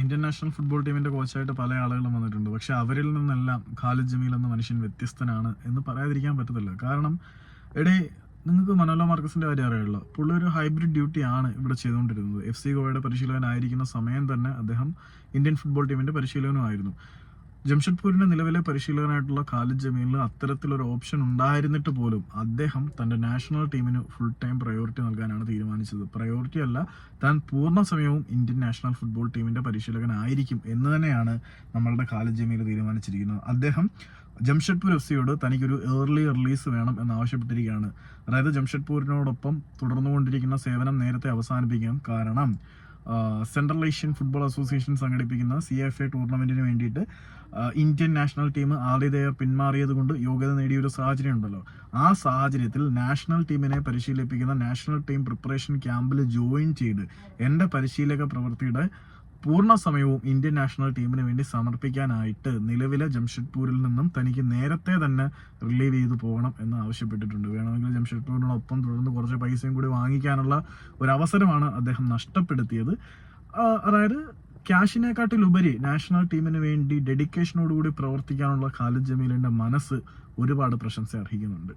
Indian national football ടീമിന്റെ കോച്ചായിട്ട് പല ആളുകളും വന്നിട്ടുണ്ട്. പക്ഷെ അവരിൽ നിന്നെല്ലാം ഖാലിദ് ജമീൽ എന്ന മനുഷ്യൻ വ്യത്യസ്തനാണ് എന്ന് പറയാതിരിക്കാൻ പറ്റത്തില്ല. കാരണം എടേ നിങ്ങൾക്ക് മനോല മാർക്കസിന്റെ കാര്യം അറിയുള്ളൂ പുള്ളി ഒരു ഹൈബ്രിഡ് ഡ്യൂട്ടി ആണ് ഇവിടെ ചെയ്തുകൊണ്ടിരുന്നത്. എഫ് സി ഗോവയുടെ പരിശീലകനായിരിക്കുന്ന സമയം തന്നെ അദ്ദേഹം ഇന്ത്യൻ ഫുട്ബോൾ ടീമിന്റെ പരിശീലകനുമായിരുന്നു. ജംഷഡ്പൂരിന്റെ നിലവിലെ പരിശീലകനായിട്ടുള്ള ഖാലിദ് ജമീലിന് അത്തരത്തിലൊരു ഓപ്ഷൻ ഉണ്ടായിരുന്നിട്ട് പോലും അദ്ദേഹം തന്റെ നാഷണൽ ടീമിന് ഫുൾ ടൈം പ്രയോറിറ്റി നൽകാനാണ് തീരുമാനിച്ചത്. പ്രയോറിറ്റി അല്ല താൻ പൂർണ സമയവും ഇന്ത്യൻ നാഷണൽ ഫുട്ബോൾ ടീമിന്റെ പരിശീലകനായിരിക്കും എന്ന് തന്നെയാണ് നമ്മളുടെ ഖാലിദ് ജമീൽ തീരുമാനിച്ചിരിക്കുന്നത്. അദ്ദേഹം ജംഷഡ്പൂർ എഫ് സിയോട് തനിക്കൊരു ഏർലി റിലീസ് വേണം എന്നാവശ്യപ്പെട്ടിരിക്കുകയാണ്. അതായത് ജംഷഡ്പൂരിനോടൊപ്പം തുടർന്നുകൊണ്ടിരിക്കുന്ന സേവനം നേരത്തെ അവസാനിപ്പിക്കാം. കാരണം സെൻട്രൽ ഏഷ്യൻ ഫുട്ബോൾ അസോസിയേഷൻ സംഘടിപ്പിക്കുന്ന സി എഫ് എ ടൂർണമെന്റിന് വേണ്ടിയിട്ട് ഇന്ത്യൻ നാഷണൽ ടീം ആതിഥേയർ പിന്മാറിയത് കൊണ്ട് യോഗ്യത നേടിയ ഒരു സാഹചര്യം ഉണ്ടല്ലോ. ആ സാഹചര്യത്തിൽ നാഷണൽ ടീമിനെ പരിശീലിപ്പിക്കുന്ന നാഷണൽ ടീം പ്രിപ്പറേഷൻ ക്യാമ്പിൽ ജോയിൻ ചെയ്ത് എന്റെ പരിശീലക പ്രവൃത്തിയുടെ പൂർണ സമയവും ഇന്ത്യൻ നാഷണൽ ടീമിന് വേണ്ടി സമർപ്പിക്കാനായിട്ട് നിലവിലെ ജംഷഡ്പൂരിൽ നിന്നും തനിക്ക് നേരത്തെ തന്നെ റിലീവ് ചെയ്തു പോകണം എന്ന് ആവശ്യപ്പെട്ടിട്ടുണ്ട്. വേണമെങ്കിൽ ജംഷഡ്പൂരിനോടൊപ്പം തുടർന്ന് കുറച്ച് പൈസയും കൂടി വാങ്ങിക്കാനുള്ള ഒരു അവസരമാണ് അദ്ദേഹം നഷ്ടപ്പെടുത്തിയത്. അതായത് ക്യാഷിനെക്കാട്ടിലുപരി നാഷണൽ ടീമിന് വേണ്ടി ഡെഡിക്കേഷനോടുകൂടി പ്രവർത്തിക്കാനുള്ള ഖാലിദ് ജമീലിന്റെ മനസ്സ് ഒരുപാട് പ്രശംസ അർഹിക്കുന്നുണ്ട്.